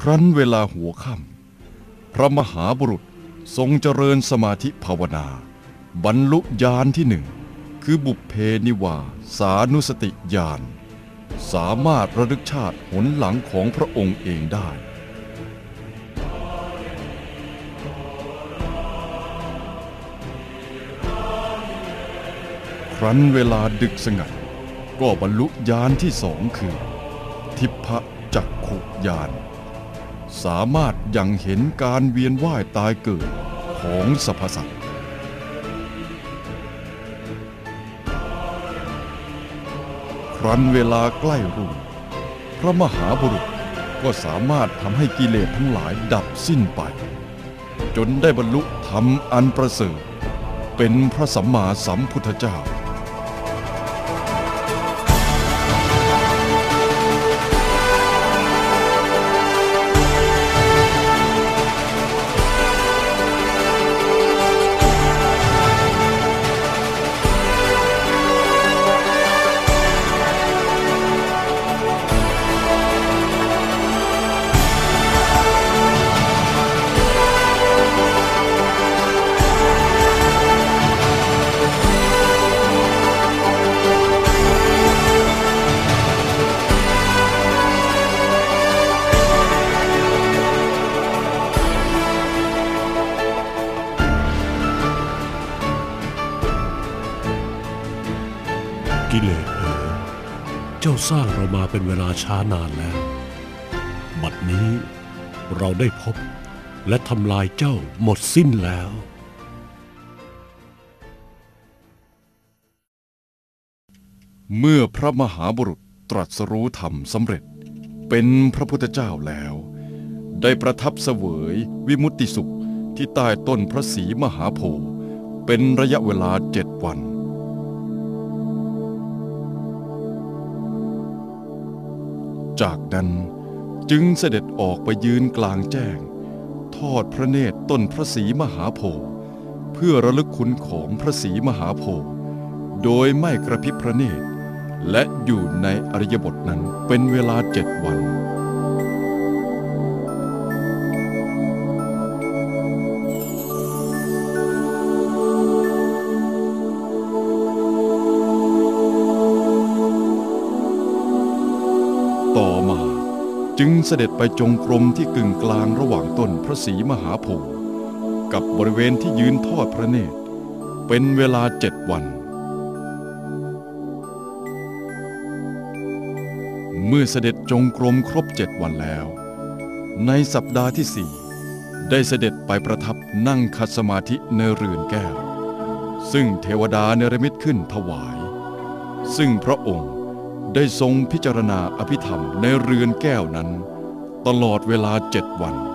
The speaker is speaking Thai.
ครั้นเวลาหัวค่ำพระมหาบุรุษทรงเจริญสมาธิภาวนา บรรลุญาณที่หนึ่ง คือบุพเพนิวาสานุสติญาณสามารถระลึกชาติหนหลังของพระองค์เองได้ ครั้นเวลาดึกสงัด ก็บรรลุญาณที่สองคือ ทิพะจักขุญาณ สามารถยังเห็นการเวียนว่ายตายเกิดของสรรพสัตว์ครั้นเวลาใกล้รุ่งพระมหาบุรุษก็สามารถทำให้กิเลสทั้งหลายดับสิ้นไป จนได้บรรลุธรรมอันประเสริฐเป็นพระสัมมาสัมพุทธเจ้า กิเลสเอ๋ยเจ้าสร้างเรามาเป็นเวลาช้านานแล้ว บัดนี้เราได้พบและทำลายเจ้าหมดสิ้นแล้วเมื่อพระมหาบุรุษตรัสรู้ธรรมสำเร็จ เป็นพระพุทธเจ้าแล้ว ได้ประทับเสวยวิมุตติสุขที่ใต้ต้นพระศรีมหาโพธิ์เป็นระยะเวลาเจ็ดวัน จากนั้นจึงเสด็จออกไปยืนกลางแจ้ง ทอดพระเนตรต้นพระศรีมหาโพธิ์เพื่อระลึกคุณของพระศรีมหาโพธิ์โดยไม่กระพริบพระเนตร และอยู่ในอริยบทนั้นเป็นเวลาเจ็ดวัน จึงเสด็จไปจงกรมที่กึ่งกลางระหว่างต้นพระศรีมหาโพธิ์กับบริเวณที่ยืนทอดพระเนตร เป็นเวลาเจ็ดวัน เมื่อเสด็จจงกรมครบเจ็ดวันแล้ว ในสัปดาห์ที่สี่ได้เสด็จไปประทับนั่งคัดสมาธิในเรือนแก้ว ซึ่งเทวดาเนรมิตขึ้นถวาย ซึ่งพระองค์ ได้ทรงพิจารณาอภิธรรมในเรือนแก้วนั้น ตลอดเวลาเจ็ดวัน